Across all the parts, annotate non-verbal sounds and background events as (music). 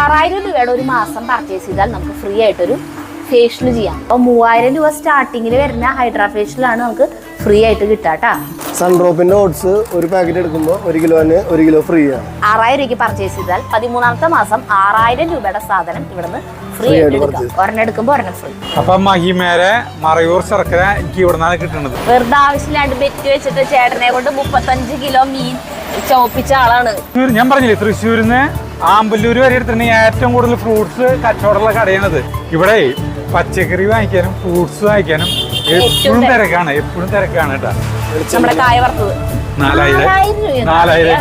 ആറായിരം രൂപയുടെ ഒരു മാസം പർച്ചേസ് ചെയ്താൽ നമുക്ക് ഫ്രീ ആയിട്ടൊരു ഫേഷ്യൽ ചെയ്യാം. അപ്പോൾ മൂവായിരം രൂപ സ്റ്റാർട്ടിങ്ങിൽ വരുന്ന ഹൈഡ്രാ ഫേഷ്യലാണ് നമുക്ക് ഫ്രീ ആയിട്ട് കിട്ടാട്ടാ കേട്ടോ സൺഡ്രോപ്പിന്റെ ഓട്സ് ഒരു പാക്കറ്റ് എടുക്കുമ്പോൾ ഒരു കിലോന് ഒരു കിലോ ഫ്രീ ആണ് ആറായിരം രൂപയ്ക്ക് പർച്ചേസ് ചെയ്താൽ പതിമൂന്നാമത്തെ മാസം ആറായിരം രൂപയുടെ സാധനം ഇവിടുന്ന് ഫ്രീ ആയിട്ട് എടുക്കാം. purchase. ഒരെണ്ണം എടുക്കുമ്പോൾ ഒരെണ്ണം ഫ്രീ അപ്പൊ മഹിമേരെ മറയൂർ ശർക്കര എനിക്ക് ഇവിടെ നിന്നാണ് കിട്ടുന്നത്. വെറുതെ ആവശ്യമില്ലാണ്ട് ബെറ്റ് വെച്ചിട്ട് ചേട്ടനെ കൊണ്ട് മുപ്പത്തഞ്ച് കിലോ മീൻ ചോപ്പിച്ച ആളാണ്. ഞാൻ പറഞ്ഞില്ലേ തൃശ്ശൂരിന്ന് ആമ്പല്ലൂർ വരെ എടുത്തിട്ടുണ്ടെങ്കിൽ ഏറ്റവും കൂടുതൽ ഫ്രൂട്ട്സ് കച്ചവടമുള്ള കടയാണത്. ഇവിടെ പച്ചക്കറി വാങ്ങിക്കാനും ഫ്രൂട്ട്സ് വാങ്ങിക്കാനും എപ്പോഴും തിരക്ക്. തിരക്കാണ്. എപ്പോഴും തിരക്കാണ് കേട്ടോ. നാലായിരം. നാലായിരം.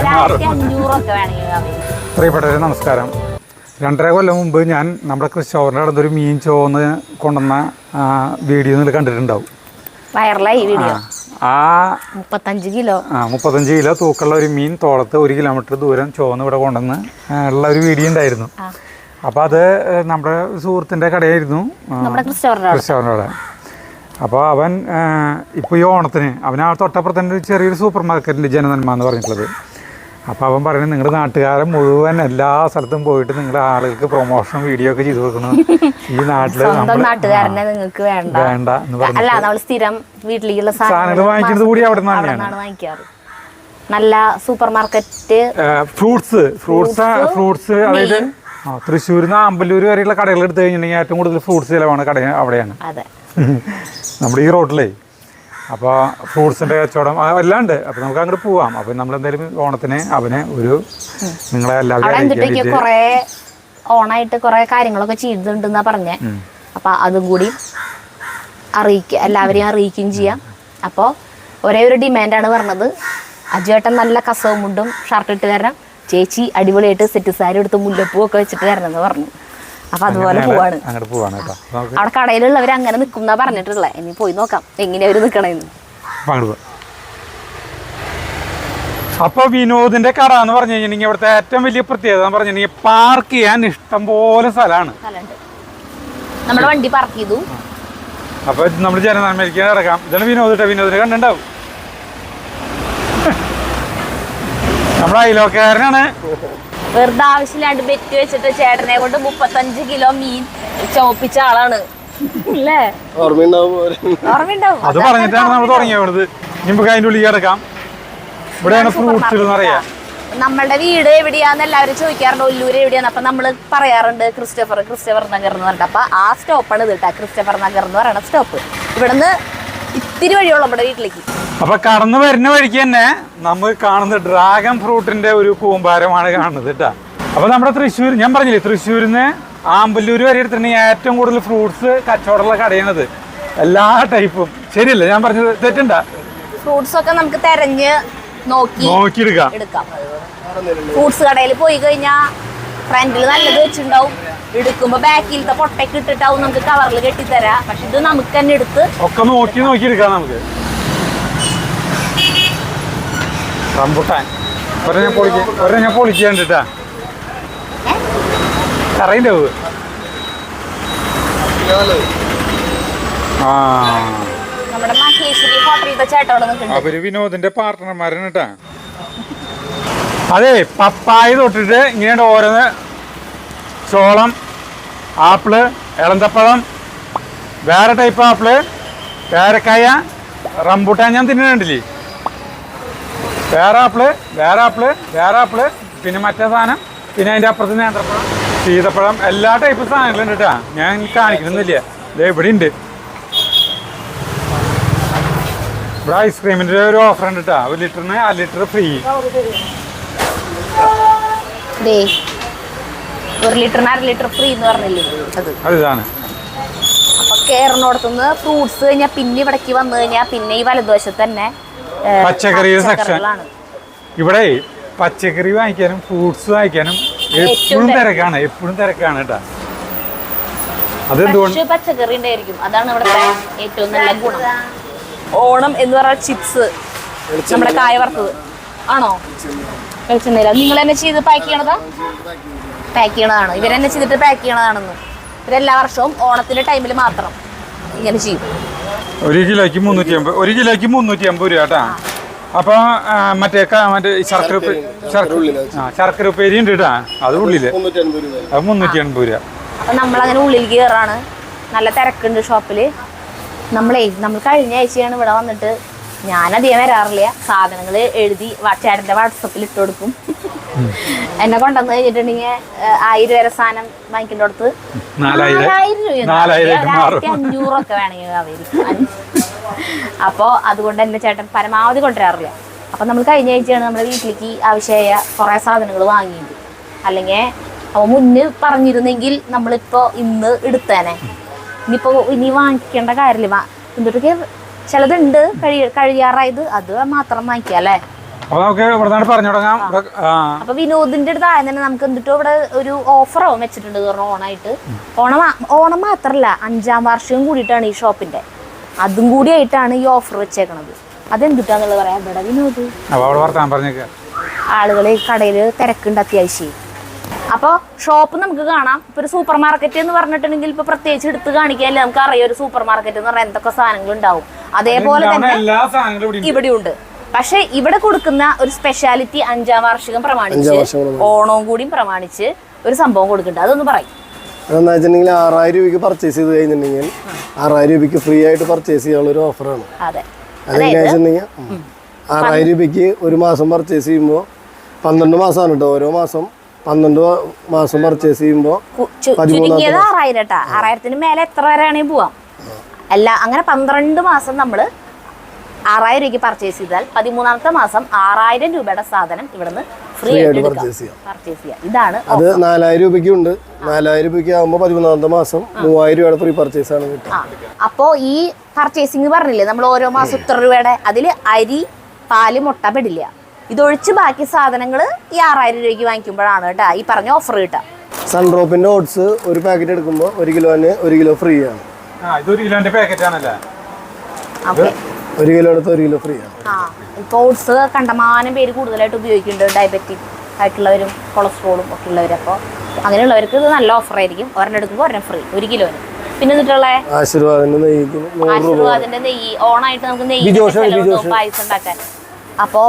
പ്രിയപ്പെട്ടവരെ നമസ്കാരം. രണ്ടര കൊല്ലം മുമ്പ് ഞാൻ നമ്മുടെ ക്രിസ്റ്റോറിന്റെ അടുത്തൊരു മീൻ ചോന്ന് കൊണ്ടുവന്ന വീഡിയോ നിങ്ങൾ കണ്ടിട്ടുണ്ടാവും. വൈറലായി വീഡിയോ. ആ മുപ്പത്തഞ്ച് കിലോ. ആ മുപ്പത്തഞ്ച് കിലോ തൂക്കമുള്ള ഒരു മീൻ തോളത്ത് ഒരു കിലോമീറ്റർ ദൂരം ചോന്ന് ഇവിടെ കൊണ്ടുവന്ന് ഉള്ള ഒരു വീഡിയോ ഉണ്ടായിരുന്നു. അപ്പൊ അപ്പോൾ അത് നമ്മുടെ സുഹൃത്തിന്റെ കടയായിരുന്നു. ക്രിസ്റ്റോറിന്റെ അപ്പോൾ അവൻ ഇപ്പോൾ ഈ ഓണത്തിന് അവൻ ആ തൊട്ടപ്പുറത്തന്നെ ചെറിയൊരു സൂപ്പർ മാർക്കറ്റിന്റെ ജനനന്മ എന്ന് പറഞ്ഞിട്ടുള്ളത്. അപ്പോൾ അവൻ പറയുന്നത് നിങ്ങളുടെ നാട്ടുകാരൻ മുഴുവൻ എല്ലാ സ്ഥലത്തും പോയിട്ട് നിങ്ങളുടെ ആളുകൾക്ക് പ്രൊമോഷൻ വീഡിയോ ഒക്കെ ചെയ്തു കൊടുക്കണം ഈ നാട്ടിലെ നാട്ടുകാരനെ നിങ്ങൾക്ക് വേണ്ട. വേണ്ട എന്ന് പറഞ്ഞു അല്ല നമ്മൾ സ്ഥിരം വീട്ടിലേക്കുള്ള സാധനങ്ങൾ വാങ്ങിക്കുന്നത് കൂടി അവിടെ നിന്നാണ് വാങ്ങിക്കാറ്. നല്ല super market fruits fruits fruits അതായത് തൃശ്ശൂരിൽ നിന്ന് അമ്പലൂർ വരെയുള്ള കടകൾ എടുത്തു കഴിഞ്ഞിട്ടുണ്ടെങ്കിൽ ഏറ്റവും കൂടുതൽ ഫ്രൂട്ട്സ് ചിലവാണ് കട അവിടെയാണ്. (laughs) നമ്മുടെ ഈ റോഡിലേ അപ്പോൾ ഫ്രൂട്ട്സിന്റെ കച്ചവടം എല്ലാം ഉണ്ട് അപ്പോൾ നമുക്ക് അങ്ങോട്ട് പോവാം. അപ്പോൾ നമ്മൾ എന്തായാലും ഓണത്തിന് അവന് ഒരു നിങ്ങളെ എല്ലാവരും കൊറേ ഓണായിട്ട് കുറേ കാര്യങ്ങളൊക്കെ ചെയ്തിട്ടുണ്ടെന്നാ പറഞ്ഞേ. അപ്പോൾ അതും കൂടി അറിയിക്കുക എല്ലാവരെയും അറിയിക്കുകയും ചെയ്യാം. അപ്പോൾ ഒരേ ഒരു ഡിമാൻഡാണ് പറഞ്ഞത്. അജുവേട്ടൻ നല്ല കസവും മുണ്ടും ഷർട്ട് ഇട്ട് തരണം. ചേച്ചി അടിപൊളിയായിട്ട് സെറ്റ് സാരി എടുത്ത് മുല്ലപ്പൂ ഒക്കെ വെച്ചിട്ട് തരണം എന്ന് പറഞ്ഞു. അപ്പൊ അതുപോലെ പോവാണ്. അങ്ങോട്ട് പോവാണ് കേട്ടോ. അവിടെ കടയിലുള്ളവർ അങ്ങനെ നിൽക്കും എന്നാ പറഞ്ഞിട്ടുള്ളത് ഇനി പോയി നോക്കാം. എങ്ങനെയാ അവർ നിക്കണേന്ന്. അപ്പൊ വിനോദിന്റെ കട എന്ന് പറഞ്ഞു കഴിഞ്ഞിട്ടുണ്ടെങ്കിൽ ഇവിടുത്തെ ഏറ്റവും വലിയ പ്രത്യേകത എന്ന് പറഞ്ഞിട്ടുണ്ടെങ്കിൽ പാർക്ക് ചെയ്യാൻ ഇഷ്ടം പോലെ സ്ഥലമാണ് നമ്മുടെ വണ്ടി പാർക്ക് ചെയ്തു. അപ്പോൾ നമ്മൾ ജനനന്മയിലേക്ക് ഇറക്കാം ഇതാണ് വിനോദിട്ട വിനോദിനെ കണ്ടുണ്ടാവും (laughs) നമ്മുടെ അയലോക്കാരനാണ് വെറുതെ ആവശ്യമില്ലാണ്ട് ബെറ്റ് വെച്ചിട്ട് ചേട്ടനെ കൊണ്ട് മുപ്പത്തഞ്ച് കിലോ മീൻ ചോപ്പിച്ച ആളാണ്. അല്ലേ ഓർമ്മയുണ്ടാവും ഓർമ്മയുണ്ടാവും. അത് പറഞ്ഞിട്ടാണ് നമ്മൾ തുടങ്ങിയത് നമുക്ക് അതിന്റെ ഉള്ളിൽ കിടക്കാം. ഇവിടെയാണ് ഫ്രൂട്ട്സ് എന്ന് പറയാ നമ്മളുടെ വീട് എവിടെയാന്ന് എല്ലാവരും ചോദിക്കാറുണ്ട്. ഒല്ലൂര് എവിടെയാന്ന്. അപ്പൊ നമ്മൾ പറയാറുണ്ട് ക്രിസ്റ്റഫർ ക്രിസ്റ്റഫർ നഗർ എന്ന് പറഞ്ഞിട്ട്. അപ്പൊ ആ സ്റ്റോപ്പാണ് ഇത് കേട്ടോ. ക്രിസ്റ്റഫർ നഗർ എന്ന് പറയുന്ന സ്റ്റോപ്പ്. ഇവിടുന്ന് ഇത്തിരി വഴിയുള്ളൂ നമ്മുടെ വീട്ടിലേക്ക്. അപ്പൊ കടന്നു വരുന്ന വഴിക്ക് തന്നെ നമ്മൾ കാണുന്ന ഡ്രാഗൺ ഫ്രൂട്ടിന്റെ ഒരു കൂമ്പാരമാണ് കാണുന്നത് കേട്ടാ. അപ്പൊ നമ്മുടെ തൃശ്ശൂർ ഞാൻ പറഞ്ഞില്ലേ തൃശ്ശൂരിൽ നിന്ന് ആമ്പല്ലൂർ വരെ എടുത്തിട്ടുണ്ടെങ്കിൽ ഏറ്റവും കൂടുതൽ ഫ്രൂട്ട്സ് കച്ചവടമുള്ള കടയണത്. എല്ലാ ടൈപ്പും. ശരിയല്ലേ? ഞാൻ പറഞ്ഞത് തെറ്റണ്ട? ഫ്രൂട്ട്സ് ഒക്കെ നമുക്ക് തെരഞ്ഞ് നോക്കി നോക്കിയെടുക്കാം. എടുക്കാം. ഫ്രൂട്ട്സ് കടയിൽ പോയി കഴിഞ്ഞാൽ ഫ്രണ്ടിൽ നല്ലത് വെച്ചിട്ടുണ്ടാവും. എടുക്കുമ്പോ ബാക്കിലത്തെ പൊട്ടയ്ക്ക് ഇട്ടിട്ടാവും നമുക്ക് കവറിൽ കെട്ടിത്തരാ. പക്ഷെ ഇത് നമുക്ക് തന്നെ എടുത്ത് ഒക്കെ നോക്കി നോക്കി എടുക്കാം നമുക്ക്. റംബുട്ടാൻ. ഒരെ ഞാൻ പൊളിക്ക ഒരെ ഞാൻ പൊളിക്കാൻ കേട്ടാ അറിയില്ല ആ. നമ്മുടെ മഹേശ്വരി ഹോട്ടലിലത്തെ ചേട്ടോടെ നിൽക്കുന്നുണ്ട്. അവർ വിനോദിന്റെ പാർട്ട്ണർമാരാണ് കേട്ടാ. അതെ പപ്പായ തൊട്ടിട്ട് ഇങ്ങനെയുണ്ട് ഓരോന്ന് ചോളം ആപ്പിൾ ഇളന്തപ്പഴം വേറെ ടൈപ്പ് ആപ്പിൾ പേരക്കായ റംബൂട്ടാൻ ഞാൻ തിന്നിട്ടുണ്ടല്ലേ വേറെ ആപ്പിൾ വേറെ ആപ്പിൾ വേറെ ആപ്പിൾ പിന്നെ മറ്റേ സാധനം പിന്നെ അതിന്റെ അപ്പുറത്ത് നേന്ത്രപ്പഴം സീതപ്പഴം എല്ലാ ടൈപ്പ് സാധനങ്ങളും ഉണ്ട് ഞാൻ കാണിക്കുന്നില്ല ദേ ഇവിടെ ഉണ്ട്. ഇവിടെ ഐസ്ക്രീമിന്റെ ഒരു ഓഫർ ഉണ്ട് കേട്ടോ ഒരു ലിറ്ററിന് അര ലിറ്റർ ഫ്രീ ഒരു ലിറ്ററിന് അര ലിറ്റർ ഫ്രീ എന്ന് പറഞ്ഞില്ലേ? അത്. അതാണ് അപ്പൊ കേറണോടത്തുനിന്ന് ഫ്രൂട്ട്സ് കഴിഞ്ഞാൽ പിന്നെ ഇവിടേക്ക് വന്നു കഴിഞ്ഞാൽ പിന്നെ ഈ വലതുവശത്ത് തന്നെ പച്ചക്കറി സെക്ഷൻ പച്ചക്കറികളാണ്. ഇവിടെ പച്ചക്കറി വാങ്ങിക്കാനും ഫ്രൂട്ട്സ് വാങ്ങിക്കാനും എപ്പോഴും തിരക്ക്. തിരക്കാണ് എപ്പോഴും തിരക്കാണ് കേട്ടാ. അതെന്തുകൊണ്ട്? പച്ചക്കറി ഉണ്ടായിരിക്കും. അതാണ് ഇവിടുത്തെ ഏറ്റവും നല്ല ഗുണം. ഓണം എന്ന് പറഞ്ഞ ചിപ്സ് നമ്മുടെ കായ വറുത്തത് ആണോ? വെളിച്ചെണ്ണയില. നിങ്ങൾ തന്നെ ചെയ്ത് പാക്ക് ചെയ്യണതാ? പാക്ക് ചെയ്യണതാണ്. ഇവരെന്നെ ചെയ്തിട്ട് പാക്ക് ചെയ്യണതാണെന്ന്. ഇവരെല്ലാ വർഷവും ഓണത്തിന്റെ ടൈമിൽ മാത്രം ഇങ്ങനെ ചെയ്യും. ഒരു കിലോയ്ക്ക് മുന്നൂറ്റി അമ്പത് ഒരു കിലോയ്ക്ക് മുന്നൂറ്റി അമ്പത് രൂപ കേട്ടാ. അപ്പൊ മറ്റേ ശർക്കര ഉപ്പേരി ഉണ്ട് കേട്ടാ. അത് ഉള്ളിൽ. അത് മുന്നൂറ്റി എൺപത് രൂപ. അപ്പൊ നമ്മളങ്ങനെ ഉള്ളിലേക്ക് കയറാണ് നല്ല തിരക്കുണ്ട് ഷോപ്പിൽ. നമ്മളേ നമ്മൾ കഴിഞ്ഞ ആഴ്ചയാണ് ഇവിടെ വന്നിട്ട് ഞാനധികം വരാറില്ല. സാധനങ്ങൾ എഴുതി ചേട്ടന്റെ വാട്സപ്പിൽ ഇട്ട് കൊടുക്കും. എന്നെ കൊണ്ടുവന്ന് കഴിഞ്ഞിട്ടുണ്ടെങ്കിൽ ആയിരം വരെ സാധനം വാങ്ങിക്കേണ്ടടുത്ത് നാലായിരം. രൂപ അഞ്ഞൂറൊക്കെ വേണമെങ്കിൽ അപ്പോ അപ്പോൾ അതുകൊണ്ട് എന്റെ ചേട്ടൻ പരമാവധി കൊണ്ടുവരാറില്ല. അപ്പം നമ്മൾ കഴിഞ്ഞ ആഴ്ചയാണ് നമ്മുടെ വീട്ടിലേക്ക് ആവശ്യമായ കുറേ സാധനങ്ങൾ വാങ്ങിയത്. അല്ലെങ്കിൽ അപ്പോൾ മുന്നേ പറഞ്ഞിരുന്നെങ്കിൽ നമ്മളിപ്പോൾ ഇന്ന് എടുത്തേനെ. ഇനിയിപ്പോൾ ഇനി വാങ്ങിക്കേണ്ട കാര്യമില്ല. എന്തൊക്കെ ചിലതുണ്ട് കഴി കഴിയാറായത് അത് മാത്രം വാങ്ങിക്കുക അല്ലേ? അപ്പൊ നമുക്ക് ഇവിടെ നിന്ന് പറഞ്ഞു തുടങ്ങാം. അപ്പൊ വിനോദിന്റെ അടുത്ത് ആയത് തന്നെ നമുക്ക് എന്തിട്ടോ ഇവിടെ ഒരു ഓഫറോ വെച്ചിട്ടുണ്ട് കാരണം ഓണായിട്ട്. ഓണം ഓണം മാത്രല്ല അഞ്ചാം വാർഷികം കൂടിയിട്ടാണ് ഈ ഷോപ്പിന്റെ. അതും കൂടി ആയിട്ടാണ് ഈ ഓഫർ വെച്ചേക്കണത്. അതെന്തിട്ടാന്നുള്ളത് പറയാം. ഇവിടെ വിനോദ്? ആളുകളെ കടയിൽ തിരക്കുണ്ട് അത്യാവശ്യം. അപ്പോൾ ഷോപ്പ് നമുക്ക് കാണാം. ഇപ്പൊ ഒരു സൂപ്പർ മാർക്കറ്റ് എന്ന് പറഞ്ഞിട്ടുണ്ടെങ്കിൽ ഇപ്പൊ പ്രത്യേകിച്ച് എടുത്ത് കാണിക്കാല്ലേ നമുക്ക് അറിയാം ഒരു സൂപ്പർ മാർക്കറ്റ് എന്ന് പറഞ്ഞാൽ എന്തൊക്കെ സാധനങ്ങൾ ഉണ്ടാവും. അതേപോലെ തന്നെ എല്ലാ സാധനങ്ങളും ഇവിടെ ഉണ്ട്. പക്ഷെ ഇവിടെ കൊടുക്കുന്ന ഒരു സ്പെഷ്യാലിറ്റി അഞ്ചാം വാർഷികം പ്രമാണിച്ച് ഓണവും കൂടിയും പ്രമാണിച്ച് ഒരു സംഭവം കൊടുക്കുന്നുണ്ട്. അതൊന്ന് പറയും. അതെന്താ വെച്ചിട്ടുണ്ടെങ്കിൽ ആറായിരം രൂപയ്ക്ക് പർച്ചേസ് ചെയ്ത് കഴിഞ്ഞിട്ടുണ്ടെങ്കിൽ ആറായിരം രൂപയ്ക്ക് ഫ്രീ ആയിട്ട് പർച്ചേസ് ചെയ്യാനുള്ള ഒരു ഓഫറാണ് അതെ. അതെങ്ങനെയാ വെച്ചിട്ടുണ്ടെങ്കിൽ. ആറായിരം രൂപയ്ക്ക് ഒരു മാസം പർച്ചേസ് ചെയ്യുമ്പോൾ പന്ത്രണ്ട് മാസമാണ് കേട്ടോ ഓരോ മാസം പന്ത്രണ്ട് മാസം പർച്ചേസ് ചെയ്യുമ്പോൾ ചുരുങ്ങിയത് ആറായിരം കേട്ടാ ആറായിരത്തിന് മേലെ എത്ര വരെ ആണെങ്കിൽ പോവാം? അല്ല അങ്ങനെ പന്ത്രണ്ട് മാസം നമ്മൾ ആറായിരം രൂപയ്ക്ക് പർച്ചേസ് ചെയ്താൽ പതിമൂന്നാമത്തെ മാസം ആറായിരം രൂപയുടെ സാധനം ഇവിടുന്ന് ഫ്രീ ആയിട്ട് പർച്ചേസ് ചെയ്യാം. പർച്ചേസ് ചെയ്യാം. ഇതാണ് അത് നാലായിരം രൂപയ്ക്ക് ഉണ്ട്. നാലായിരം രൂപയ്ക്ക് ആകുമ്പോൾ പതിമൂന്നാമത്തെ മാസം മൂവായിരം രൂപയുടെ ഫ്രീ പർച്ചേസ് ആണ് കിട്ടുക. അപ്പോൾ ഈ പർച്ചേസിങ് പറഞ്ഞില്ലേ നമ്മൾ ഓരോ മാസം ഇത്ര രൂപയുടെ അതിൽ അരി പാൽ മുട്ട പെടില്ല. ഇതൊഴിച്ച് ബാക്കി സാധനങ്ങൾ ഈ ആറായിരം രൂപയ്ക്ക് വാങ്ങിക്കുമ്പോഴാണ് കേട്ടോ ഈ പറഞ്ഞ ഓഫർ കിട്ടുക. സൺഡ്രോപ്പിന്റെ ഓട്സ് ഒരു പാക്കറ്റ് എടുക്കുമ്പോൾ ഒരു കിലോന് ഒരു കിലോ ഫ്രീ ആണ്. ആ ഇതൊരു കിലോന്റെ പാക്കറ്റ് ആണല്ലേ? ഒരു കിലോ എടുത്ത് ഒരു കിലോ ഫ്രീ ആണ്. ആ ഇപ്പോൾ ഓട്സ് കണ്ടമാനം പേര് കൂടുതലായിട്ട് ഉപയോഗിക്കുന്നുണ്ട് ഡയബറ്റിക് ആയിട്ടുള്ളവരും കൊളസ്ട്രോളും ഒക്കെ ഉള്ളവർ അപ്പോൾ അങ്ങനെയുള്ളവർക്ക് ഇത് നല്ല ഓഫർ ആയിരിക്കും. ഒരെണ്ണം എടുക്കുമ്പോൾ ഒരെണ്ണം ഫ്രീ ഒരു കിലോന്. പിന്നെ എന്നിട്ടുള്ള ആശീർവാദിന്റെ നെയ്ക്ക് രൂപ. ആശീർവാദിന്റെ നെയ്യ് ഓണായിട്ട് നമുക്ക് നെയ്യ് പായസം ഉണ്ടാക്കാൻ. അപ്പോൾ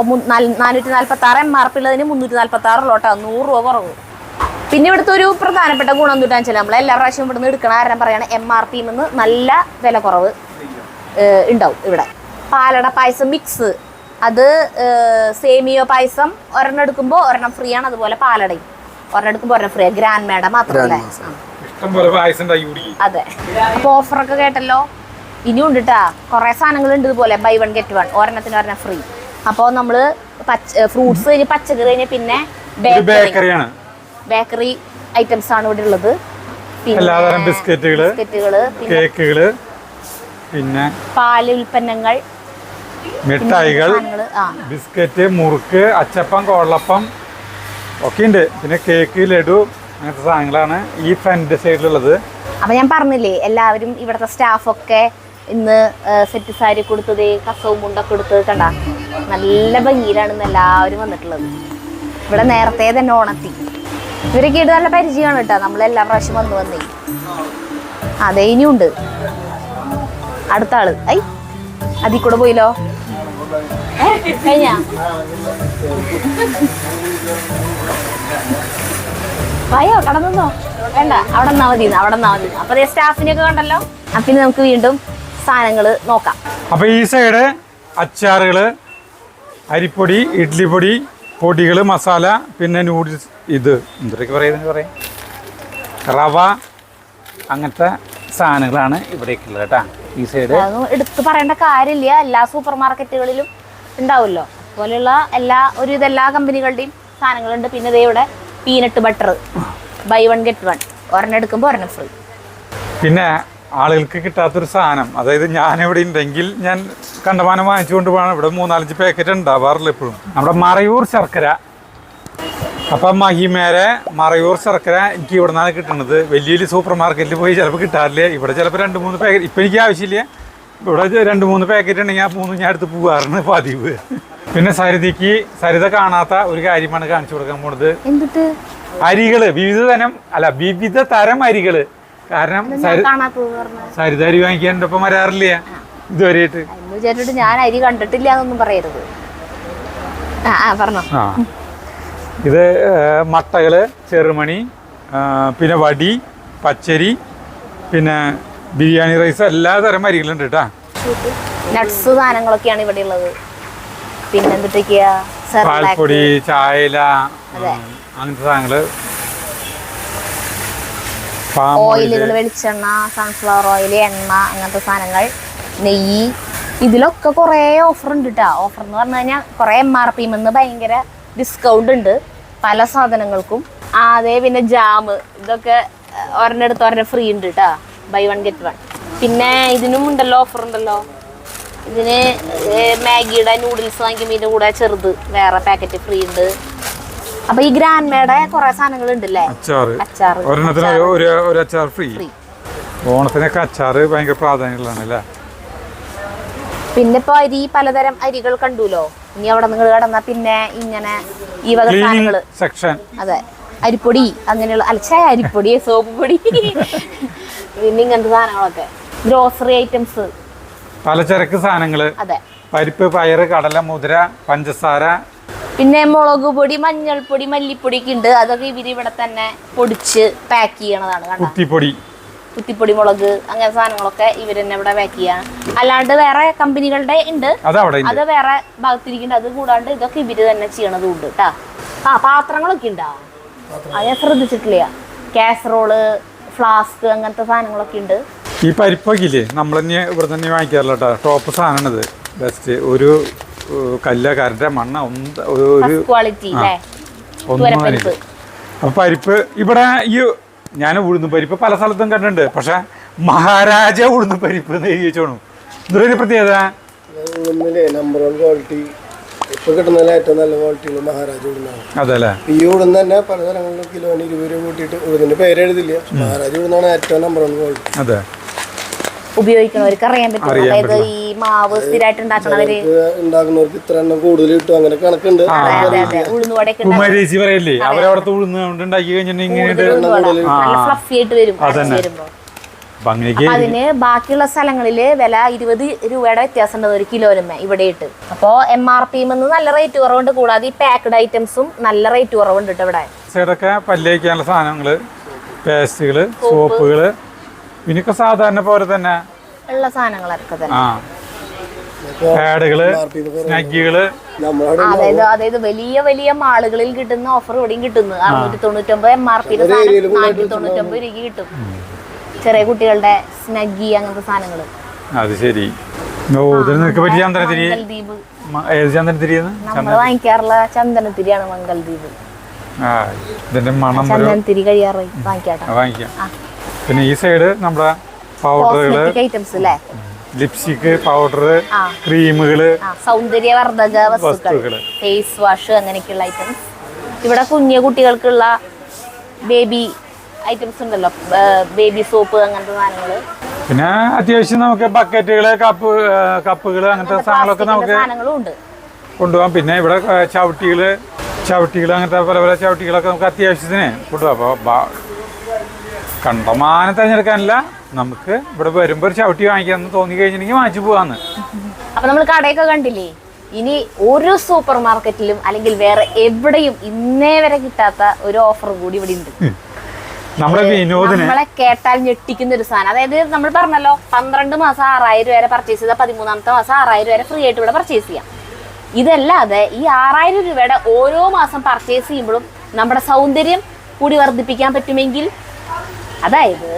നാനൂറ്റി നാൽപ്പത്തി ആറ് എം ആർ പി ഉള്ളതിന് മുന്നൂറ്റി നാൽപ്പത്തി ആറ് ആറുള്ളോട്ടോ നൂറ് രൂപ കുറവ്. പിന്നെ ഇവിടുത്തെ ഒരു പ്രധാനപ്പെട്ട ഗുണം എന്താ വെച്ചാൽ നമ്മൾ എല്ലാ പ്രാവശ്യവും ഇവിടുന്ന് എടുക്കണ കാരണം പറയണ എം ആർ പി നിന്ന് നല്ല വില കുറവ് ഉണ്ടാവും ഇവിടെ. പാലട പായസം മിക്സ് അത് സേമിയോ പായസം ഒരെണ്ണം എടുക്കുമ്പോൾ ഒരെണ്ണം ഫ്രീ ആണ്. അതുപോലെ പാലടയും ഒരെണ്ണം എടുക്കുമ്പോൾ ഒരെണ്ണം ഫ്രീ ഗ്രാൻഡ് മേഡ മാത്രമല്ലേ അതെ. അപ്പൊ ഓഫറൊക്കെ കേട്ടല്ലോ? ഇനിയും ഉണ്ട് കേട്ടാ കുറെ സാധനങ്ങൾ ഉണ്ട് ഇതുപോലെ. ബൈ വൺ ഗെറ്റ് വൺ ഒരെണ്ണത്തിന് ഒരെണ്ണം ഫ്രീ അപ്പോൾ നമ്മൾ പച്ച ഫ്രൂട്ട്സ് കഴിഞ്ഞ് പച്ചക്കറി കഴിഞ്ഞ് പിന്നെ ബേക്കറി ബേക്കറിയാണ് ബേക്കറി ഐറ്റംസ് ആണ് ഇവിടെ ഉള്ളത്. എല്ലാതരം ബിസ്ക്കറ്റുകൾ കേക്കുകൾ പിന്നെ പാൽ ഉൽപ്പന്നങ്ങൾ മിഠായികൾ ബിസ്ക്കറ്റ് മുറുക്ക് അച്ചപ്പം കോളപ്പം ഒക്കെ ഉണ്ട്. പിന്നെ കേക്ക് ലഡു അങ്ങനത്തെ സാധനങ്ങളാണ് ഈ ഫ്രണ്ട് സൈഡിലുള്ളത് അപ്പൊ ഞാൻ പറഞ്ഞില്ലേ എല്ലാവരും ഇവിടുത്തെ സ്റ്റാഫൊക്കെ ഇന്ന് സെറ്റ് സാരി കൊടുത്തത് കസവും മുണ്ടൊക്കെ കൊടുത്തത് കണ്ട? നല്ല ഭംഗിയിലാണ് ഇന്ന് എല്ലാവരും വന്നിട്ടുള്ളത്. ഇവിടെ നേരത്തെ തന്നെ ഓണത്തി. ഇവരൊക്കെ ഇട്ട് നല്ല പരിചയമാണ് കേട്ടോ. നമ്മളെല്ലാ പ്രാവശ്യം വന്ന് വന്നേ. അതെ ഇനിയുണ്ട്. അടുത്ത ആൾ. ഐ അതിൽ കൂടെ പോയില്ലോ? വായോ കടന്നോ വേണ്ട അവിടെ നിന്നാ മതി അവിടെ നിന്നാ മതി അപ്പൊ സ്റ്റാഫിനെയൊക്കെ കണ്ടല്ലോ? അപ്പൊ നമുക്ക് വീണ്ടും സാധനങ്ങൾ നോക്കാം. അപ്പൊ ഈ സൈഡ് അച്ചാറുകൾ അരിപ്പൊടി ഇഡ്ലിപ്പൊടി പൊടികൾ മസാല പിന്നെ നൂഡിൽസ് ഇത്. എന്തൊക്കെ പറയുന്നത് പറയാം? റവ അങ്ങനത്തെ സാധനങ്ങളാണ് ഇവിടേക്ക് ഉള്ളത് കേട്ടാ. ഈ സൈഡ് എടുത്ത് എടുത്തു പറയേണ്ട കാര്യമില്ല. എല്ലാ സൂപ്പർ മാർക്കറ്റുകളിലും ഉണ്ടാവുമല്ലോ. അതുപോലെയുള്ള എല്ലാ ഒരു ഇതെല്ലാ കമ്പനികളുടെയും സാധനങ്ങളുണ്ട്. പിന്നെ ഇതേ ഇവിടെ peanut butter buy one get one ഒരെണ്ണം എടുക്കുമ്പോൾ ഒരെണ്ണം ഫ്രീ പിന്നെ ആളുകൾക്ക് കിട്ടാത്തൊരു സാധനം. അതായത് ഞാൻ ഇവിടെ ഉണ്ടെങ്കിൽ ഞാൻ കണ്ടമാനം വാങ്ങിച്ചുകൊണ്ട് പോകണം ഇവിടെ മൂന്നാലഞ്ച് പാക്കറ്റ് ഉണ്ടാവാറില്ല എപ്പോഴും. നമ്മുടെ മറയൂർ ശർക്കര. അപ്പം മഹിമേരെ മറയൂർ ശർക്കര എനിക്ക് ഇവിടെ നിന്നാണ് കിട്ടുന്നത്. വലിയ വലിയ സൂപ്പർ മാർക്കറ്റിൽ പോയി ചിലപ്പോൾ കിട്ടാറില്ല. ഇവിടെ ചിലപ്പോൾ രണ്ട് മൂന്ന് പാക്കറ്റ് ഇപ്പം എനിക്ക് ആവശ്യമില്ല. ഇവിടെ രണ്ട് മൂന്ന് പാക്കറ്റ് ഉണ്ടെങ്കിൽ ആ മൂന്ന് ഞാൻ എടുത്ത് പോകാറാണ് പതിവ്. പിന്നെ സരിതയ്ക്ക് സരിത കാണാത്ത ഒരു കാര്യമാണ് കാണിച്ചു കൊടുക്കാൻ പോണത്. അരികൾ വിവിധ തരം അല്ല വിവിധ തരം അരികൾ. കാരണം സരി സരിത അരി വാങ്ങിക്കാൻ എന്റെ ഒപ്പം വരാറില്ല. ഇതുവരെയായിട്ട്. എന്ന് ഞാൻ അരി കണ്ടിട്ടില്ല എന്നൊന്നും പറയരുത്. ആ ഇത് മട്ടകൾ ചെറുമണി പിന്നെ വടി പച്ചരി പിന്നെ ബിരിയാണി റൈസ് എല്ലാ തരം അരികളുണ്ട് കേട്ടാ. നട്സ് സാധനങ്ങളൊക്കെയാണ് ഇവിടെ ഉള്ളത്. പിന്നെ എന്തിട്ടൊക്കെയാ പാൽപ്പൊടി ചായല അങ്ങനത്തെ സാധനങ്ങൾ ഓയിലുകൾ ഓയിൽ വെളിച്ചെണ്ണ സൺഫ്ലവർ ഓയിൽ എണ്ണ അങ്ങനത്തെ സാധനങ്ങൾ നെയ്യ് ഇതിലൊക്കെ കുറേ ഓഫർ ഉണ്ട് കേട്ടോ ഓഫർ എന്ന് പറഞ്ഞു കഴിഞ്ഞാൽ കുറേ എം ആർ പി നിന്ന് ഭയങ്കര ഡിസ്കൗണ്ട് ഉണ്ട് പല സാധനങ്ങൾക്കും. അതെ പിന്നെ ജാം ഇതൊക്കെ ഏഹ്, ഒരെണ്ണം ഫ്രീ ഉണ്ട് കേട്ടോ ബൈ വൺ ഗെറ്റ് വൺ പിന്നെ ഇതിനും ഉണ്ടല്ലോ ഓഫർ ഉണ്ടല്ലോ. ഇതിന് മാഗിയുടെ നൂഡിൽസ് വാങ്ങിക്കുമ്പോൾ ഇതിന്റെ കൂടെ ചെറുത് വേറെ പാക്കറ്റ് ഫ്രീ ഉണ്ട്. അപ്പൊ ഈ ഗ്രാൻഡ്മയുടെ കുറെ സാധനങ്ങൾ ഉണ്ടല്ലേ അച്ചാറ്. ഒരെണ്ണത്തിന് ഒരു- ഒരു അച്ചാർ ഫ്രീ. ഓണത്തിനൊക്കെ അച്ചാറ് ഭയങ്കര പ്രാധാന്യമുള്ളതാണ് അല്ലേ? പിന്നെ ഇപ്പൊ അരി പലതരം അരികൾ കണ്ടുല്ലോ? ഇനി അവിടെ നിങ്ങൾ കടന്നാ പിന്നെ ഇങ്ങനെ ഈ വക സാധനങ്ങൾ. സെക്ഷൻ അതെ. അരിപ്പൊടി അങ്ങനെയുള്ള അലച്ചായ അരിപ്പൊടി സോപ്പ് പൊടി. പിന്നെ ഇങ്ങനത്തെ സാധനങ്ങളൊക്കെ. ഗ്രോസറി ഐറ്റംസ് പലചരക്ക് സാധനങ്ങൾ. അതെ. പരിപ്പ് പയറ് കടല മുതിര പഞ്ചസാര പിന്നെ മുളക് പൊടി മഞ്ഞൾപ്പൊടി മല്ലിപ്പൊടി ഒക്കെ ഉണ്ട്. അതൊക്കെ ഇവർ ഇവിടെ തന്നെ പൊടിച്ച് പാക്ക് ചെയ്യണതാണ് കണ്ടോ? കുത്തിപ്പൊടി. കുത്തിപ്പൊടി മുളക് അങ്ങനെ സാധനങ്ങളൊക്കെ ഇവർ തന്നെ ഇവിടെ പാക്ക് ചെയ്യാണ് അല്ലാണ്ട് വേറെ കമ്പനികളുടെ ഉണ്ട്. അത് വേറെ ഭാഗത്തിരിക്കുന്നുണ്ട്. അത് കൂടാണ്ട് ഇതൊക്കെ ഇവർ തന്നെ ചെയ്യണതും ഉണ്ട് കേട്ടാ ആ പാത്രങ്ങളൊക്കെ ഉണ്ടാ? അത് ഞാൻ ശ്രദ്ധിച്ചിട്ടില്ല. കാസറോൾ ഫ്ലാസ്ക് അങ്ങനത്തെ സാധനങ്ങളൊക്കെ ഉണ്ട്. ഈ പരിപ്പൊക്കെ ഇല്ലേ? നമ്മൾ തന്നെ ഇവിടെ തന്നെ വാങ്ങിക്കാറില്ല കേട്ടോ ടോപ്പ് സാധനമാണിത് ബെസ്റ്റ് ഒരു കല്ല് കരണ്ട മണ്ണ ഒന്ന് ഒരു ഒന്നും അപ്പൊ പരിപ്പ് ഇവിടെ ഈ ഞാൻ ഉഴുന്ന പരിപ്പ് പല സ്ഥലത്തും കണ്ടിട്ടുണ്ട്. പക്ഷെ മഹാരാജ ഉഴുന്ന പരിപ്പ് എന്ന് എഴുതി വെച്ചോണു. ഇതൊരു പ്രത്യേകത? നമ്പർ വൺ ക്വാളിറ്റി ഇപ്പൊ കിട്ടുന്നതിൽ ഏറ്റവും നല്ല ക്വാളിറ്റിയുള്ള മഹാരാജ ഉഴുന്നാണ്. അതല്ലേ? അല്ലേ ഈ ഉഴുന്ന് തന്നെ പല സ്ഥലങ്ങളിലും കിലോന് ഇരുപത് രൂപ കൂട്ടിയിട്ട് ഉഴുന്നിന്റെ പേര് എഴുതില്ല. മഹാരാജ ഉഴുന്നാണ് ഏറ്റവും നമ്പർ വൺ ക്വാളിറ്റി അതെ. ഉപയോഗിക്കണവർക്ക് അറിയാൻ പറ്റും. അതായത് ഈ മാവ് സ്ഥിരമായിട്ട് ഉണ്ടാക്കണവര് ഉണ്ടാക്കുന്നവർക്ക് ഇത്ര എണ്ണം കൂടുതൽ കിട്ടും. അങ്ങനെ കണക്കുണ്ട്. ഉഴുന്നുവടയൊക്കെ പറയല്ലേ അവരവിടുത്തെ ഉണ്ടാക്കി കഴിഞ്ഞിട്ടുണ്ടെങ്കിൽ അതിന് ബാക്കിയുള്ള സ്ഥലങ്ങളിൽ വില ഇരുപത് രൂപയുടെ വ്യത്യാസം ഉണ്ട് ഒരു കിലോനുമേ ഇവിടെ ഇട്ട്. അപ്പോ എം ആർ പി നല്ല റേറ്റ് കുറവുണ്ട്. കൂടാതെ ഈ പാക്ഡ് ഐറ്റംസും നല്ല റേറ്റ് കുറവുണ്ട് കേട്ടോ ഇവിടെ. സൈഡൊക്കെ പല്ലേക്കാനുള്ള സാധനങ്ങൾ പേസ്റ്റുകൾ സോപ്പുകൾ പിന്നൊക്കെ സാധാരണ പോലെ തന്നെ ഉള്ള സാധനങ്ങളൊക്കെ തന്നെ. പാഡുകൾ അതായത് അതായത് വലിയ വലിയ മാളുകളിൽ കിട്ടുന്ന ഓഫർ ഇവിടെയും കിട്ടുന്നു. അറുന്നൂറ്റി തൊണ്ണൂറ്റൊമ്പത് എം ആർ പിയുടെ സാധനം നാനൂറ്റി തൊണ്ണൂറ്റൊമ്പത് രൂപയ്ക്ക് കിട്ടും. ചെറിയ കുട്ടികളുടെ സ്നഗ്ഗി അങ്ങനത്തെ സാധനങ്ങൾ. അത് ശരി. വാങ്ങിക്കാറുള്ള ചന്ദനത്തിരിയാണ് മംഗൽദ്വീപ് ചന്ദനത്തിരി കഴിയാറായി. വാങ്ങിക്കാട്ടോ. പിന്നെ ഈ സൈഡ് നമ്മുടെ പൗഡറുകൾ ഐറ്റംസ് അല്ലേ ലിപ്സ്റ്റിക്ക് പൗഡർ ക്രീമുകൾ ക്രീമുകൾ സൗന്ദര്യവർദ്ധക വസ്തുക്കൾ ഫേസ് വാഷ് അങ്ങനെയൊക്കെയുള്ള ഐറ്റംസ് ഇവിടെ കുഞ്ഞു കുട്ടികൾക്കുള്ള ബേബി ഐറ്റംസ് ഉണ്ടല്ലോ. ബേബി സോപ്പ് അങ്ങനത്തെ സാധനങ്ങൾ. പിന്നെ അത്യാവശ്യം നമുക്ക് ബക്കറ്റുകൾ കപ്പ് കപ്പുകൾ അങ്ങനത്തെ സാധനങ്ങളൊക്കെ നമുക്ക് കൊണ്ടുപോകാം. പിന്നെ ഇവിടെ ചവിട്ടികൾ ചവിട്ടികൾ അങ്ങനത്തെ പല പല ചവിട്ടികളൊക്കെ നമുക്ക് അത്യാവശ്യത്തിന് കൊണ്ടുപോകാം. അപ്പോൾ കണ്ടമാനം തിരഞ്ഞെടുക്കാനില്ല. നമുക്ക് ഇവിടെ വരുമ്പോൾ ഒരു ചവിട്ടി വാങ്ങിക്കാന്ന് തോന്നി കഴിഞ്ഞിട്ടുണ്ടെങ്കിൽ വാങ്ങിച്ചു പോവാന്ന്. അപ്പൊ നമ്മൾ കടയൊക്കെ കണ്ടില്ലേ? ഇനി ഒരു സൂപ്പർ മാർക്കറ്റിലും അല്ലെങ്കിൽ വേറെ എവിടെയും ഇന്നേ വരെ കിട്ടാത്ത ഒരു ഓഫർ കൂടി ഇവിടെ ഉണ്ട്. നമ്മുടെ വിനോദിനെ നമ്മളെ കേട്ടാൽ ഞെട്ടിക്കുന്ന ഒരു സാധനം. അതായത് നമ്മൾ പറഞ്ഞല്ലോ പന്ത്രണ്ട് മാസം ആറായിരം വരെ പർച്ചേസ് ചെയ്താൽ പതിമൂന്നാമത്തെ മാസം ആറായിരം വരെ ഫ്രീ ആയിട്ട് ഇവിടെ പർച്ചേസ് ചെയ്യാം. ഇതല്ലാതെ ഈ ആറായിരം രൂപയുടെ ഓരോ മാസം പർച്ചേസ് ചെയ്യുമ്പോഴും നമ്മുടെ സൗന്ദര്യം കൂടി വർദ്ധിപ്പിക്കാൻ പറ്റുമെങ്കിൽ അതായത്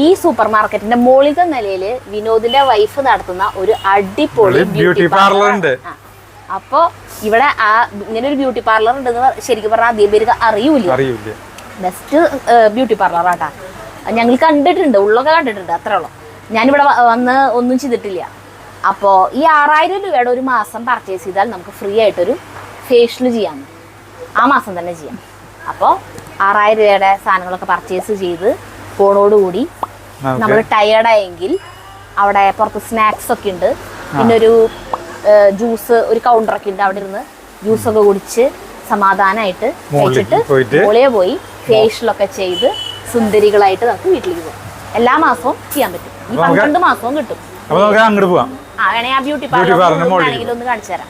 ഈ സൂപ്പർ മാർക്കറ്റിന്റെ മുകളിലത്തെ നിലയിൽ വിനോദിന്റെ വൈഫ് നടത്തുന്ന ഒരു അടിപൊളി ബ്യൂട്ടി പാർലർ ഉണ്ട്. അപ്പോ ഇവിടെ ആ ഇങ്ങനെ ഒരു ബ്യൂട്ടി പാർലർ ഉണ്ടെന്ന് ശരിക്കും പറഞ്ഞാൽ ആദ്യം പേര് അറിയൂല ബെസ്റ്റ് ബ്യൂട്ടി പാർലർ ആട്ടാ. ഞങ്ങൾ കണ്ടിട്ടുണ്ട് ഉള്ളൊക്കെ കണ്ടിട്ടുണ്ട് അത്രേ ഉള്ളൂ ഞാനിവിടെ വന്ന് ഒന്നും ചെയ്തിട്ടില്ല. അപ്പോ ഈ ആറായിരം രൂപയുടെ ഒരു മാസം പർച്ചേസ് ചെയ്താൽ നമുക്ക് ഫ്രീ ആയിട്ടൊരു ഫേഷ്യൽ ചെയ്യാം. ആ മാസം തന്നെ ചെയ്യാം. അപ്പോൾ ആറായിരം രൂപയുടെ സാധനങ്ങളൊക്കെ പർച്ചേസ് ചെയ്ത് ഫോണോടുകൂടി നമ്മൾ ടയേർഡായെങ്കിൽ അവിടെ പുറത്ത് സ്നാക്സ് ഒക്കെ ഉണ്ട്. പിന്നെ ഒരു ജ്യൂസ് ഒരു കൗണ്ടർ ഒക്കെ ഉണ്ട് അവിടെ ഇരുന്ന് ജ്യൂസ് ഒക്കെ കുടിച്ച് സമാധാനമായിട്ട് കഴിച്ചിട്ട് മുകളിൽ പോയി ഫേഷ്യലൊക്കെ ചെയ്ത് സുന്ദരികളായിട്ട് നമുക്ക് വീട്ടിലേക്ക് പോകാം. എല്ലാ മാസവും ചെയ്യാൻ പറ്റും. ഈ പന്ത്രണ്ട് മാസവും കിട്ടും. അപ്പൊ നമുക്ക് അങ്ങോട്ട് പോവാം. ആ വേണേ ആ ബ്യൂട്ടി പാർലർ. ഒന്ന് കാണിച്ചു തരാം.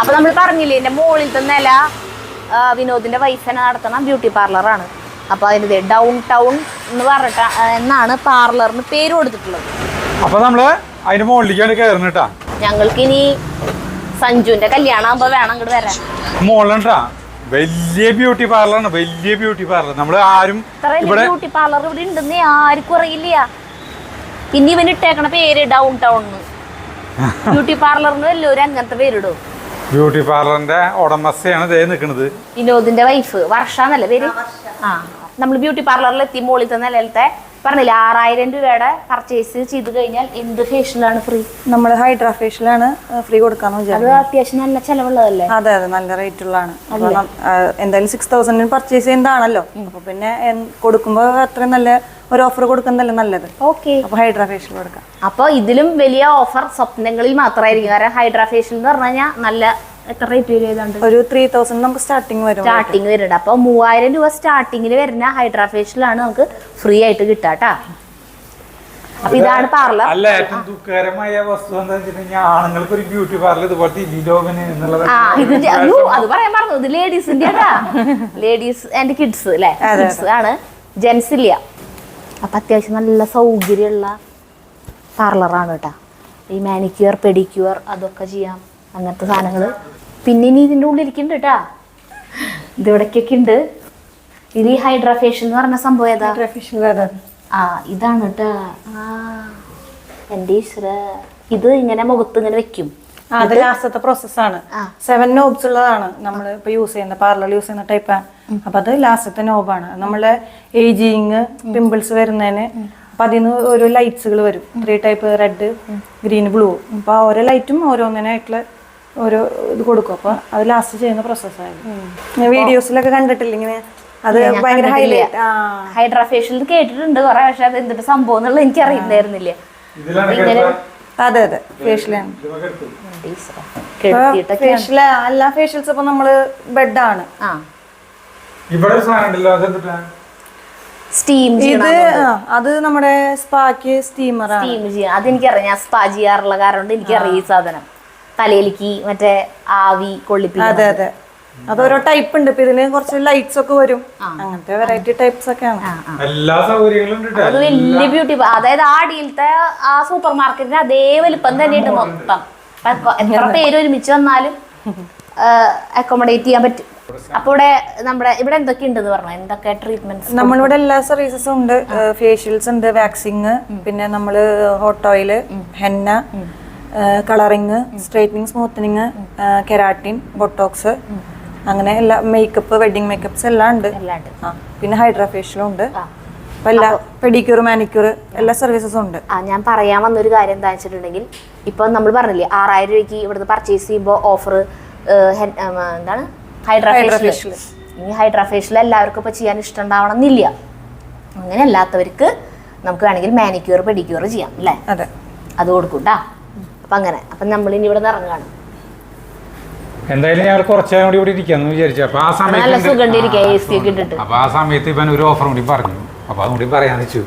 അപ്പൊ നമ്മൾ പറഞ്ഞില്ലേ എന്റെ മുകളിലത്തെ നില വിനോദിന്റെ വൈഫ് നടത്തണം ബ്യൂട്ടി പാർലറാണ് അപ്പൊ അതിന് ഡൗൺ ടൗൺ എന്ന് പറഞ്ഞിട്ട് എന്നാണ് പാർലറിന് പേര് കൊടുത്തിട്ടുള്ളത്. അപ്പൊ നമ്മൾ അതിന്റെ മുകളിലേക്ക് കയറുന്നത് കേട്ടാ. ഞങ്ങൾക്ക് ഇനി സഞ്ജുവിന്റെ കല്യാണം ആകുമ്പോ വേണം അങ്ങോട്ട് വരാൻ. മുകളിലുണ്ടാ വലിയ ബ്യൂട്ടി പാർലറാണ് വലിയ ബ്യൂട്ടി പാർലർ നമ്മൾ ആരും ഇവിടെ ബ്യൂട്ടി പാർലർ ഇവിടെ ഉണ്ടെന്ന് ആർക്കും അറിയില്ല. പിന്നെ ഇവൻ ഇട്ടേക്കണ പേര് ഡൗൺ ടൗൺ ബ്യൂട്ടി പാർലറിന് എല്ലാവരും അങ്ങനത്തെ പേരിടും ബ്യൂട്ടി പാർലറിന്റെ ഉടമസ്ഥയാണ് ദേ നിൽക്കുന്നത് വിനോദിന്റെ വൈഫ് വർഷ എന്നല്ലേ പേര്? ആ നമ്മൾ ബ്യൂട്ടി പാർലറിൽ എത്തി മുകളിലത്തെ നിലയിലത്തെ പറഞ്ഞില്ല ആറായിരം രൂപയുടെ പർച്ചേസ് ചെയ്ത് കഴിഞ്ഞാൽ എന്ത് ഫേഷ്യലാണ് ഫ്രീ നമ്മൾ ഹൈഡ്രാ ഫേഷ്യലാണ് ഫ്രീ കൊടുക്കാന്ന് അത് അത്യാവശ്യം നല്ല ചെലവുള്ളതല്ലേ? അതെ അതെ നല്ല റേറ്റ് ഉള്ളതാണ്. അപ്പൊ നം- ആ, എന്തായാലും സിക്സ് തൗസൻഡിന് പർച്ചേസ് ചെയ്യുന്നതാണല്ലോ. അപ്പൊ പിന്നെ എൻ- കൊടുക്കുമ്പോ അത്രയും നല്ല ഒരു ഓഫർ കൊടുക്കുന്നതല്ലേ നല്ലത്? ഓക്കെ. അപ്പൊ ഹൈഡ്രാ ഫേഷ്യൽ കൊടുക്കാം. അപ്പോൾ ഇതിലും വലിയ ഓഫർ സ്വപ്നങ്ങളിൽ മാത്രമായിരിക്കും. കാരണം ഹൈഡ്രാ ഫേഷ്യൽ എന്ന് പറഞ്ഞു കഴിഞ്ഞാൽ നല്ല എത്ര റേറ്റ് വരും ഏതാണ്ട്? ഒരു ത്രീ തൗസൻഡ് നമുക്ക് സ്റ്റാർട്ടിങ് വരും. സ്റ്റാർട്ടിങ് വരുന്നുണ്ട്. അപ്പോൾ മൂവായിരം രൂപ സ്റ്റാർട്ടിങ്ങിൽ വരുന്ന ഹൈഡ്രാഫേഷ്യലാണ് നമുക്ക് ഫ്രീ ആയിട്ട് കിട്ടാട്ടാ കേട്ടാ അപ്പൊ ഇതാണ് പാർലർ അല്ല ഏറ്റവും ദുഃഖകരമായ വസ്തു എന്താ വെച്ചിട്ടുണ്ടെങ്കിൽ ആണുങ്ങൾക്ക് ഒരു ബ്യൂട്ടി പാർലർ ഇതുപോലത്തെ ഇലിലോകന് എന്നുള്ളത് ആ ഇതിന്റെ അത് പറയാൻ പറഞ്ഞു ഇത് ലേഡീസിന്റെ ലേഡീസ് ആൻഡ് കിഡ്സ് അല്ലേ കിഡ്സ് ആണ്. ജെൻസ് ഇല്ല. അപ്പൊ അത്യാവശ്യം നല്ല സൗകര്യമുള്ള പാർലറാണ് കേട്ടാ ഈ മാനിക്യൂർ പെഡിക്യൂർ അതൊക്കെ ചെയ്യാം. അങ്ങനത്തെ സാധനങ്ങൾ പിന്നെ ഇനി ഇതിന്റെ ഉള്ളിൽ ഇരിക്കുന്നുണ്ട് കേട്ടാ ഇതിവിടേക്കൊക്കെ ഉണ്ട്. ഇത് ഈ എന്ന് പറഞ്ഞ സംഭവം ഏതാ? ആ ഇതാണ് കേട്ടാ ആ എന്റെ ഈശ്വര. ഇത് ഇങ്ങനെ മുഖത്ത് ഇങ്ങനെ വെക്കും. അത് ലാസ്റ്റത്തെ പ്രോസസ്സാണ് സെവൻ നോബ്സ് ഉള്ളതാണ്. നമ്മൾ ഇപ്പൊ യൂസ് ചെയ്യുന്ന പാർലർ യൂസ് ചെയ്യുന്ന ടൈപ്പ് അപ്പൊ അത് ലാസ്റ്റത്തെ നോബാണ് നമ്മളെ ഏജിങ് പിമ്പിൾസ് വരുന്നതിന് അപ്പൊ അതിൽ നിന്ന് ഓരോ ലൈറ്റ്സുകൾ വരും. Three type red green blue അപ്പൊ ഓരോ ലൈറ്റും ഓരോന്നിനായിട്ടുള്ള ഓരോ ഇത് കൊടുക്കും. അപ്പൊ അത് ലാസ്റ്റ് ചെയ്യുന്ന പ്രോസസ്സായിരുന്നു വീഡിയോസിലൊക്കെ കണ്ടിട്ടില്ല ഇങ്ങനെ. അത് ഭയങ്കര. ഹൈലൈറ്റ് ആ. ഹൈഡ്രാ ഫേഷ്യൽ കേട്ടിട്ടുണ്ട് കുറെ പക്ഷെ അത് എന്തിട്ട് സംഭവം എന്നുള്ളത് എനിക്ക് അറിയില്ലായിരുന്നില്ല. അതെ അതെ. ഫേഷ്യലാണ് ഫേഷ്യൽ എല്ലാ ഫേഷ്യൽസ് ഇപ്പൊ നമ്മൾ ബെഡാണ് ഒരു സ്റ്റീം ഇത് ആ, അത് നമ്മുടെ സ്പാക്ക് സ്റ്റീമറാണ് സ്റ്റീം ചെയ്യാം. അതെനിക്കറിയാം. ഞാൻ സ്പാ ചെയ്യാറുള്ള കാരണം എനിക്കറിയാം ഈ സാധനം. തലയിലേക്ക് മറ്റേ ആവി കൊള്ളിപ്പിക്കും അതെ അതെ. അത് ഓരോ ടൈപ്പ് ഉണ്ട്. ഇപ്പൊ ഇതിന് കുറച്ച് ലൈറ്റ്സ് ഒക്കെ വരും. അങ്ങനത്തെ വെറൈറ്റി ടൈപ്സ് ആണ് എല്ലാ സൗകര്യങ്ങളും ഉണ്ട് അത് വലിയ ബ്യൂട്ടി അതായത് ആ ഡീലത്തെ ആ സൂപ്പർ മാർക്കറ്റിന് അതേ വലിപ്പം തന്നെയുണ്ട് മൊത്തം. അപ്പൊ എത്ര പേര് ഒരുമിച്ച് വന്നാലും അക്കോമഡേറ്റ് ചെയ്യാൻ പറ്റും. അപ്പൊ ഇവിടെ നമ്മുടെ ഇവിടെ എന്തൊക്കെ ഉണ്ടെന്ന് പറഞ്ഞു? എന്തൊക്കെ ട്രീറ്റ്മെന്റ്സ് നമ്മളിവിടെ എല്ലാ സർവീസസും ഉണ്ട്. ഫേഷ്യൽസ് ഉണ്ട് വാക്സിങ് പിന്നെ നമ്മൾ hot oil henna colouring straightening smoothening keratin botox അങ്ങനെ എല്ലാ മേക്കപ്പ് വെഡിങ് മേക്കപ്സ് എല്ലാം ഉണ്ട്. പിന്നെ ഹൈഡ്രാ ഫേഷ്യലും ഉണ്ട്. എല്ലാ പെഡിക്യൂർ മാനിക്യൂർ എല്ലാ സർവീസസും ഉണ്ട്. ആ ഞാൻ പറയാൻ വന്നൊരു കാര്യം എന്താ വെച്ചിട്ടുണ്ടെങ്കിൽ ഇപ്പൊ നമ്മൾ പറഞ്ഞില്ലേ ആറായിരം രൂപയ്ക്ക് ഇവിടുന്ന് പർച്ചേസ് ചെയ്യുമ്പോൾ ഓഫർ എന്താണ്? ഹൈഡ്രോഫേഷ്യൽ ഇനി ഹൈഡ്രോഫേഷ്യൽ എല്ലാവർക്കും ഇപ്പൊ ചെയ്യാൻ ഇഷ്ടം ഉണ്ടാവണം എന്നില്ല അങ്ങനെ അല്ലാത്തവർക്ക് നമുക്ക് വേണമെങ്കിൽ മാനിക്യൂർ പെഡിക്യൂർ ചെയ്യാം അല്ലേ? അതെ. അത് കൊടുക്കും കേട്ടാ അപ്പൊ അങ്ങനെ. അപ്പൊ നമ്മൾ ഇനി ഇവിടെ നിന്ന് ഇറങ്ങാണ്. എന്തായാലും ഞങ്ങൾ കുറച്ചു കൂടി ഇവിടെ ഇരിക്കാന്ന് വിചാരിച്ചു. അപ്പൊ ആ നല്ല സമയത്ത് സുഖം ഇരിക്കുക എ സി ഒക്കെ ഇട്ടിട്ട്. അപ്പൊ ആ സമയത്ത് ഇവൻ ഒരു ഓഫർ കൂടി പറഞ്ഞു. അപ്പൊ അതും കൂടി പറയാൻ വെച്ചു.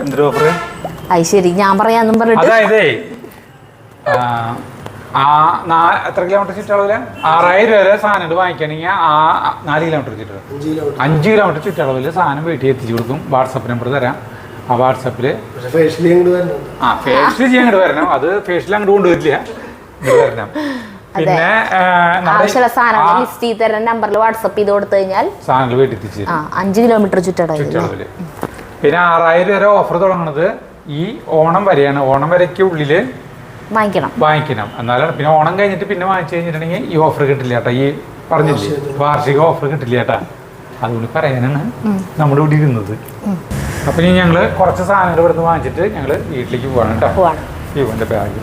എന്തൊരു ഓഫർ അത് ശരി ഞാൻ പറയാന്നും പറഞ്ഞിട്ട്. അതായതേ ആ, ആ നാ- എത്ര കിലോമീറ്റർ ചുറ്റളവിൽ? ആറായിരം രൂപ വരെ സാധനങ്ങൾ വാങ്ങിക്കണമെങ്കിൽ ആ നാല് കിലോമീറ്റർ ചുറ്റളവ്. അഞ്ച് കിലോമീറ്റർ ചുറ്റളവിൽ സാധനം വീട്ടിൽ എത്തിച്ചു കൊടുക്കും. വാട്സപ്പ് നമ്പർ തരാം. ആ വാട്സപ്പിൽ ആ ഫേഷ്യൽ ചെയ്യാൻ ഇങ്ങോട്ട് വരണം. അത് ഫേഷ്യൽ അങ്ങോട്ട് കൊണ്ടുവരില്ല ഇങ്ങോട്ട് വരണം. പിന്നെ ആവശ്യമുള്ള സാധനങ്ങൾ ലിസ്റ്റ് ചെയ്ത് തരുന്ന നമ്പറിൽ വാട്സപ്പ് ചെയ്ത് കൊടുത്തു കഴിഞ്ഞാൽ സാധനങ്ങൾ വീട്ടിൽ എത്തിച്ചു തരും. അഞ്ച് കിലോമീറ്റർ പിന്നെ ആറായിരം വരെ ഓഫർ തുടങ്ങുന്നത് ഈ ഓണം വരെയാണ്. ഓണം വരയ്ക്ക് ഉള്ളിൽ വാങ്ങിക്കണം. വാങ്ങിക്കണം. എന്നാലാണ് പിന്നെ ഓണം കഴിഞ്ഞിട്ട് പിന്നെ വാങ്ങിച്ചു കഴിഞ്ഞിട്ടുണ്ടെങ്കിൽ ഈ ഓഫർ കിട്ടില്ല കേട്ടോ ഈ പറഞ്ഞില്ലേ വാർഷിക ഓഫർ കിട്ടില്ല കേട്ടാ അതുകൊണ്ട് പറയാനാണ് നമ്മുടെ ഇവിടെ ഇരുന്നത്. അപ്പൊ ഇനി ഞങ്ങൾ കുറച്ച് സാധനങ്ങൾ ഇവിടുന്ന് വാങ്ങിച്ചിട്ട് ഞങ്ങൾ വീട്ടിലേക്ക് പോവാണ് കേട്ടോ. പോവാണ്. ഇവന്റെ ബാഗ്.